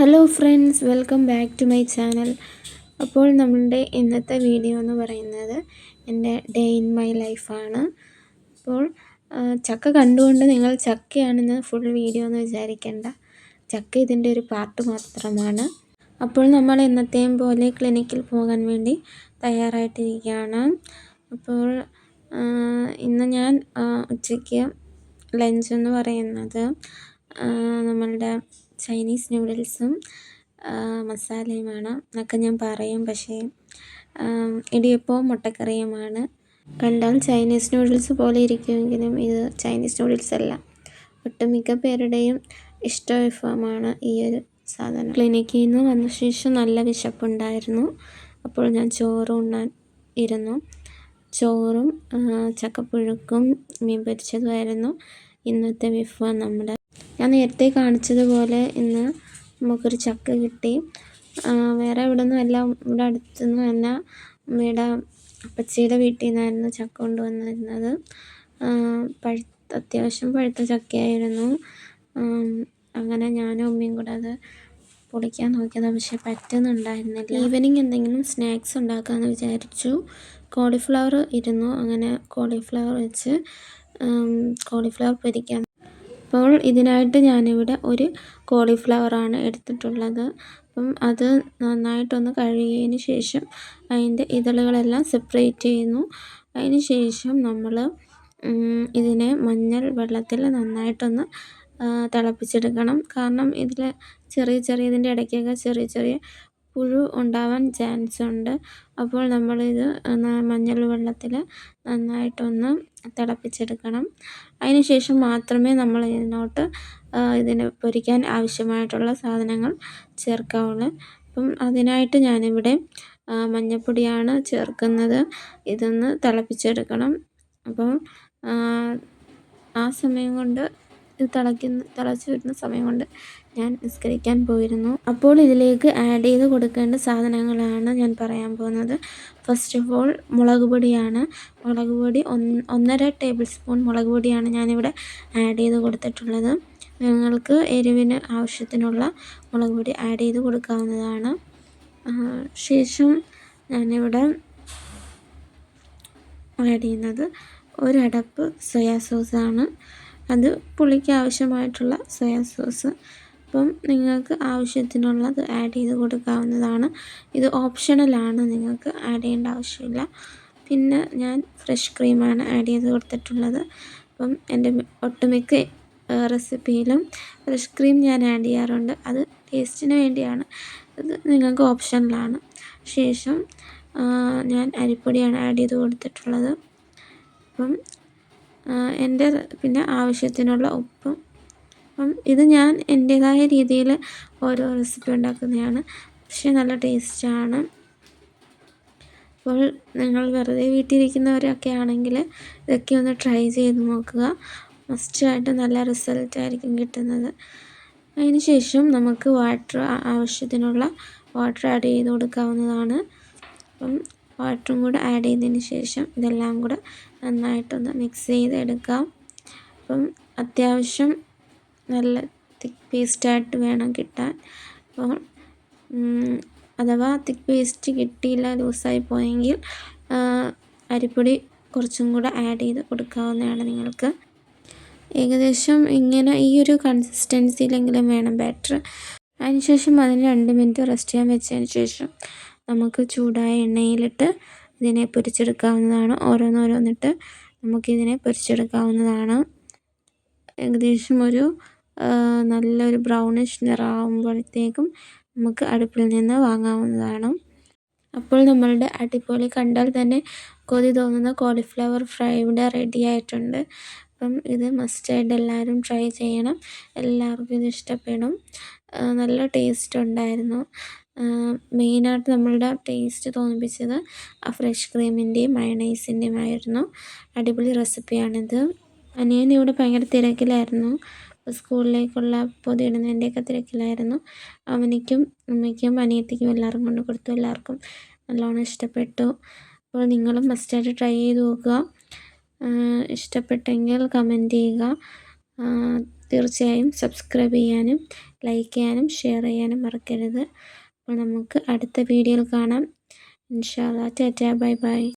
Hello friends welcome back to my channel അപ്പോൾ നമ്മളുടെ ഇന്നത്തെ വീഡിയോ എന്ന് പറയുന്നത് എന്റെ ഡേ ഇൻ മൈ ലൈഫാണ് അപ്പോൾ ചക്ക കണ്ടുകൊണ്ട് നിങ്ങൾ ചക്കയാണെന്ന് ഫുൾ വീഡിയോ എന്ന് വിചാരിക്കേണ്ട. ചക്ക ഇതിന്റെ ഒരു പാർട്ട് മാത്രമാണ്. അപ്പോൾ നമ്മൾ എന്നത്തെയും പോലെ ക്ലിനിക്കിൽ പോകാൻ വേണ്ടി തയ്യാറായിട്ടിരിക്കുകയാണ്. അപ്പോൾ ഇന്ന് ഞാൻ ഉച്ചയ്ക്ക് ലഞ്ച് എന്ന് പറയുന്നത് നമ്മളുടെ ചൈനീസ് നൂഡിൽസും മസാലയുമാണ് എന്നൊക്കെ ഞാൻ പറയും. പക്ഷേ ഇടിയപ്പവും മുട്ടക്കറിയുമാണ്. കണ്ടാൽ ചൈനീസ് നൂഡിൽസ് പോലെ ഇരിക്കുമെങ്കിലും ഇത് ചൈനീസ് നൂഡിൽസ് അല്ല. ഒട്ടുമിക്ക പേരുടെയും ഇഷ്ട വിഭവമാണ് ഈ ഒരു സാധനം. ക്ലിനിക്കിൽ നിന്ന് വന്ന ശേഷം നല്ല വിശപ്പുണ്ടായിരുന്നു. അപ്പോൾ ഞാൻ ചോറ് ഉണ്ണാൻ ഇരുന്നു. ചോറും ചക്കപ്പുഴുക്കും മീൻ പൊരിച്ചതുമായിരുന്നു ഇന്നത്തെ വിഭവം നമ്മുടെ ഞാൻ നേരത്തെ കാണിച്ചതുപോലെ ഇന്ന് നമുക്കൊരു ചക്ക കിട്ടി. വേറെ ഇവിടെ നിന്നുമല്ല ഇവിടെ അടുത്തുനിന്നും തന്നെ അമ്മയുടെ അപ്പച്ചിയുടെ വീട്ടിൽ നിന്നായിരുന്നു ചക്ക കൊണ്ടുവന്നിരുന്നത്. പഴുത്ത അത്യാവശ്യം പഴുത്ത ചക്കയായിരുന്നു. അങ്ങനെ ഞാനും അമ്മയും കൂടെ അത് പൊളിക്കാൻ നോക്കിയത് പക്ഷേ പറ്റുന്നുണ്ടായിരുന്നില്ല. ഈവനിങ് എന്തെങ്കിലും സ്നാക്സ് ഉണ്ടാക്കാമെന്ന് വിചാരിച്ചു. കോളിഫ്ലവർ ഇരുന്നു. അങ്ങനെ കോളിഫ്ലവർ വെച്ച് കോളിഫ്ലവർ പൊരിക്കാൻ അപ്പോൾ ഇതിനായിട്ട് ഞാനിവിടെ ഒരു കോളിഫ്ലവറാണ് എടുത്തിട്ടുള്ളത്. അപ്പം അത് നന്നായിട്ടൊന്ന് കഴുകിയതിന് ശേഷം അതിന്റെ ഇതളുകളെല്ലാം സെപ്പറേറ്റ് ചെയ്യുന്നു. അതിന് ശേഷം നമ്മൾ ഇതിനെ മഞ്ഞൾ വെള്ളത്തിൽ നന്നായിട്ടൊന്ന് തിളപ്പിച്ചെടുക്കണം. കാരണം ഇതിൽ ചെറിയ ചെറിയ ഇതിന്റെ ഇടയ്ക്കൊക്കെ ചെറിയ ചെറിയ പുഴു ഉണ്ടാവാൻ ചാൻസ് ഉണ്ട്. അപ്പോൾ നമ്മളിത് മഞ്ഞൾ വെള്ളത്തിൽ നന്നായിട്ടൊന്ന് തിളപ്പിച്ചെടുക്കണം. അതിന് ശേഷം മാത്രമേ നമ്മൾ ഇതിനോട്ട് ഇതിന് പൊരിക്കാൻ ആവശ്യമായിട്ടുള്ള സാധനങ്ങൾ ചേർക്കാവുള്ളൂ. അപ്പം അതിനായിട്ട് ഞാനിവിടെ മഞ്ഞൾപ്പൊടിയാണ് ചേർക്കുന്നത്. ഇതൊന്ന് തിളപ്പിച്ചെടുക്കണം. അപ്പം ആ സമയം കൊണ്ട് ഇത് തിളയ്ക്കുന്ന തിളച്ച് വരുന്ന സമയം കൊണ്ട് ഞാൻ നിസ്കരിക്കാൻ പോയിരുന്നു. അപ്പോൾ ഇതിലേക്ക് ആഡ് ചെയ്ത് കൊടുക്കേണ്ട സാധനങ്ങളാണ് ഞാൻ പറയാൻ പോകുന്നത്. ഫസ്റ്റ് ഓഫ് ഓൾ മുളക് പൊടിയാണ്. മുളക് പൊടി ഒന്നര ടേബിൾ സ്പൂൺ മുളക് പൊടിയാണ് ഞാനിവിടെ ആഡ് ചെയ്ത് കൊടുത്തിട്ടുള്ളത്. നിങ്ങൾക്ക് എരിവിന് ആവശ്യത്തിനുള്ള മുളക് പൊടി ആഡ് ചെയ്ത് കൊടുക്കാവുന്നതാണ്. ശേഷം ഞാനിവിടെ ആഡ് ചെയ്യുന്നത് ഒരടപ്പ് സോയാ സോസാണ് അത് പുളിക്ക് ആവശ്യമായിട്ടുള്ള സോയാ സോസ് അപ്പം നിങ്ങൾക്ക് ആവശ്യത്തിനുള്ളത് ആഡ് ചെയ്ത് കൊടുക്കാവുന്നതാണ്. ഇത് ഓപ്ഷണലാണ് നിങ്ങൾക്ക് ആഡ് ചെയ്യേണ്ട ആവശ്യമില്ല. പിന്നെ ഞാൻ ഫ്രഷ് ക്രീമാണ് ആഡ് ചെയ്ത് കൊടുത്തിട്ടുള്ളത്. അപ്പം എന്റെ ഒട്ടുമിക്ക റെസിപ്പിയിലും ഫ്രഷ് ക്രീം ഞാൻ ആഡ് ചെയ്യാറുണ്ട്. അത് ടേസ്റ്റിന് വേണ്ടിയാണ്. അത് നിങ്ങൾക്ക് ഓപ്ഷനിലാണ് ശേഷം ഞാൻ അരിപ്പൊടിയാണ് ആഡ് ചെയ്ത് കൊടുത്തിട്ടുള്ളത്. അപ്പം എന്റെ പിന്നെ ആവശ്യത്തിനുള്ള ഉപ്പും. അപ്പം ഇത് ഞാൻ എന്റേതായ രീതിയിൽ ഓരോ റെസിപ്പി ഉണ്ടാക്കുന്നതാണ്. പക്ഷേ നല്ല ടേസ്റ്റാണ് അപ്പോൾ നിങ്ങൾ വെറുതെ വീട്ടിലിരിക്കുന്നവരൊക്കെ ആണെങ്കിൽ ഇതൊക്കെ ഒന്ന് ട്രൈ ചെയ്ത് നോക്കുക. മസ്റ്റ് ആയിട്ട് നല്ല റിസൾട്ട് ആയിരിക്കും കിട്ടുന്നത്. അതിന് ശേഷം നമുക്ക് വാട്ടർ ആവശ്യത്തിനുള്ള വാട്ടർ ആഡ് ചെയ്ത് കൊടുക്കാവുന്നതാണ്. അപ്പം വാട്ടറും കൂടെ ആഡ് ചെയ്തതിന് ശേഷം ഇതെല്ലാം കൂടെ നന്നായിട്ടൊന്ന് മിക്സ് ചെയ്തെടുക്കാം. അപ്പം അത്യാവശ്യം നല്ല തിക്ക് പേസ്റ്റായിട്ട് വേണം കിട്ടാൻ. അപ്പോൾ അഥവാ തിക്ക് പേസ്റ്റ് കിട്ടിയില്ല ലൂസായി പോയെങ്കിൽ അരിപ്പൊടി കുറച്ചും കൂടെ ആഡ് ചെയ്ത് കൊടുക്കാവുന്നതാണ് നിങ്ങൾക്ക്. ഏകദേശം ഇങ്ങനെ ഈ ഒരു കൺസിസ്റ്റൻസിയിലെങ്കിലും വേണം ബാറ്റർ അതിനുശേഷം അതിന് രണ്ട് മിനിറ്റ് റെസ്റ്റ് ചെയ്യാൻ വെച്ചതിന് ശേഷം നമുക്ക് ചൂടായ എണ്ണയിലിട്ട് ഇതിനെ പൊരിച്ചെടുക്കാവുന്നതാണ്. ഓരോന്നോരോന്നിട്ട് നമുക്കിതിനെ പൊരിച്ചെടുക്കാവുന്നതാണ്. ഏകദേശം ഒരു നല്ലൊരു ബ്രൗണിഷ് നിറാവുമ്പോഴത്തേക്കും നമുക്ക് അടുപ്പിൽ നിന്ന് വാങ്ങാവുന്നതാണ്. അപ്പോൾ നമ്മളുടെ അടിപൊളി കണ്ടാൽ തന്നെ കൊതി തോന്നുന്ന കോളിഫ്ലവർ ഫ്രൈ ഇവിടെ റെഡി ആയിട്ടുണ്ട്. അപ്പം ഇത് മസ്റ്റായിട്ട് എല്ലാവരും ട്രൈ ചെയ്യണം. എല്ലാവർക്കും ഇത് ഇഷ്ടപ്പെടും. നല്ല ടേസ്റ്റ് ഉണ്ടായിരുന്നു. മെയിനായിട്ട് നമ്മളുടെ ടേസ്റ്റ് തോന്നിപ്പിച്ചത് ആ ഫ്രഷ് ക്രീമിന്റെയും മയണൈസിന്റെയും ആയിരുന്നു അടിപൊളി റെസിപ്പിയാണിത് അനിയൻ ഇവിടെ ഭയങ്കര തിരക്കിലായിരുന്നു. സ്കൂളിലേക്കുള്ള പൊതിയിടുന്നതിന്റെയൊക്കെ തിരക്കിലായിരുന്നു. അവനിക്കും അമ്മയ്ക്കും അനിയത്തിക്കും എല്ലാവർക്കും കൊണ്ട് കൊടുത്തു. എല്ലാവർക്കും നല്ലോണം ഇഷ്ടപ്പെട്ടു. അപ്പോൾ നിങ്ങളും മസ്റ്റായിട്ട് ട്രൈ ചെയ്ത് നോക്കുക. ഇഷ്ടപ്പെട്ടെങ്കിൽ കമന്റ് ചെയ്യുക. തീർച്ചയായും സബ്സ്ക്രൈബ് ചെയ്യാനും ലൈക്ക് ചെയ്യാനും ഷെയർ ചെയ്യാനും മറക്കരുത്. അപ്പോൾ നമുക്ക് അടുത്ത വീഡിയോയിൽ കാണാം. ഇൻഷാല്ലാ ടാറ്റാ. Bye bye.